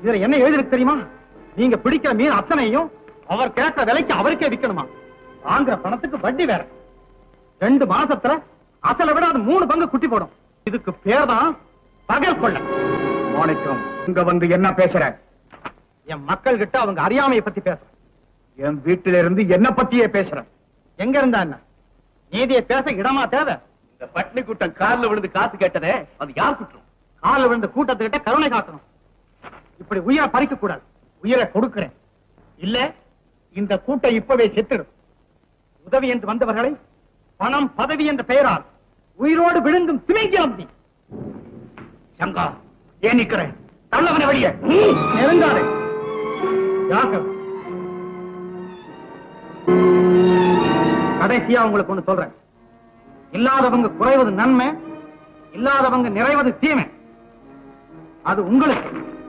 இதுல என்ன எழுதிருக்கு தெரியுமா? நீங்க பிடிக்கிற மீன் அத்தனையும் அவர் கேட்ட விலைக்கு அவருக்கே விக்கணுமா? வாங்குற பணத்துக்கு வட்டி வேற. ரெண்டு மாசத்துல அசலை விட அது மூணு பங்கு குட்டி போடும். இதுக்கு பேர் தான் பகல் கொள்ளை மாணிக்கம் இங்க வந்து என்ன பேசுற? என் மக்கள் கிட்ட அவங்க அறியாமையை பத்தி பேசுறேன் என் வீட்டில இருந்து என்ன பத்தியே பேசுற? எங்க இருந்தா என்ன? நீதியை பேச இடமா தேவை? இந்த பட்னி கூட்டம் கார்ல விழுந்து காசு கேட்டதே அது யார் குற்றம்? கால விழுந்த கூட்டத்துக்கிட்ட கருணை காட்டணும் இப்படி உயிரை பறிக்க கூடாது உயிரை கொடுக்கிறேன். இல்ல இந்த கூட்டம் இப்பவே செத்துடும். உதவி என்று வந்தவர்களை பணம் பதவி என்ற பெயரால் உயிரோடு விழுங்கும் திமிங்கிலம் நீ. சங்கா ஏன் நிக்கிறேன் தள்ளவன நீ நெருங்காதே. கடைசியா உங்களுக்கு ஒண்ணு சொல்றேன். இல்லாதவங்க குறைவது நன்மை இல்லாதவங்க நிறைவது தீமை. அது உங்களுக்கு.